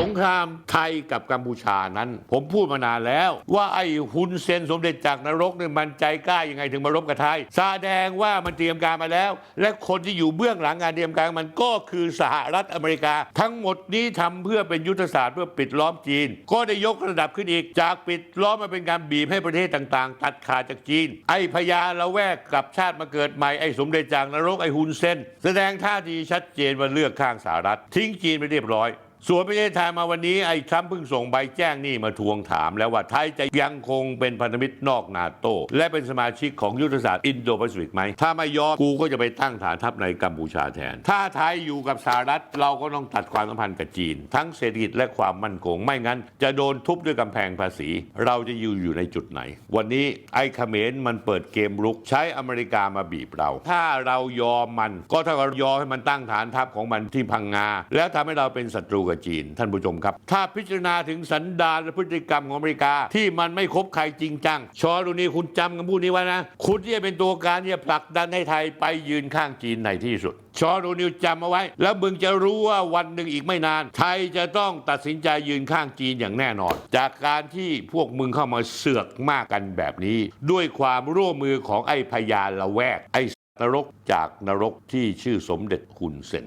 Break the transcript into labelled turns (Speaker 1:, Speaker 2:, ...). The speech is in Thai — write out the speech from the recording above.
Speaker 1: สงครามไทยกับกัมพูชานั้น ผมพูดมานานแล้ว ว่าไอ้ฮุนเซนสมเด็จจากนรกเนี่ยมันใจกล้ายังไงถึงมารบกับไทยแสดงว่ามันเตรียมการมาแล้ว และคนที่อยู่เบื้องหลังงานเตรียมการมันก็คือสหรัฐอเมริกา ทั้งหมดนี้ทำเพื่อเป็นยุทธศาสตร์เพื่อปิดล้อมจีน ก็ได้ยกระดับขึ้นอีกจากปิดล้อมมาเป็นการบีบให้ประเทศต่างๆ ตัดขาดจากจีน ไอ้พญาละแวกกลับชาติมาเกิดใหม่ไอ้สมเด็จจากนรกไอ้ฮุนเซนแสดงท่าทีชัดเจนว่าเลือกข้างสหรัฐ ทิ้งจีนไปเรียบร้อย ส่วนประเทศไทยมาวันนี้ไอ้ทรัมป์เพิ่งส่งใบแจ้งหนี่มาทวงถามแล้วว่าไทยจะยังคงเป็นพันธมิตรนอกนาโต และเป็นสมาชิกของยุทธศาสตร์อินโดแปซิฟิกไหม ถ้าไม่ยอมกูก็จะไปตั้งฐานทัพในกัมพูชาแทน ถ้าไทยอยู่กับสหรัฐเราก็ต้องตัดความสัมพันธ์กับจีน ทั้งเศรษฐกิจและความมั่นคงไม่งั้น จะโดนทุบด้วยกำแพงภาษี เราจะอยู่อยู่ในจุดไหน วันนี้ไอ้เขมรมันเปิดเกมรุกใช้อเมริกามาบีบเรา ถ้าเรายอมมัน ก็เท่ากับยอมให้มันตั้งฐานทัพของมันที่พังงาแล้วทำให้เราเป็นศัตรูกับจีน ท่านผู้ชมครับ ถ้าพิจารณาถึงสันดานและพฤติกรรมของอเมริกา ที่มันไม่คบใครจริงจังชอดูนี่คุณจำคำพูดนี้ไว้นะ คุณที่จะเป็นตัวการที่จะผลักดันให้ไทยไปยืนข้างจีนในที่สุดชอดูนิวจำเอาไว้ แล้วมึงจะรู้ว่าวันหนึ่งอีกไม่นาน ไทยจะต้องตัดสินใจยืนข้างจีนอย่างแน่นอน จากการที่พวกมึงเข้ามาเสือกมากกันแบบนี้ ด้วยความร่วมมือของไอ้พญาละแวก ไอ้นรกจากนรกที่ชื่อสมเด็จคุณเซน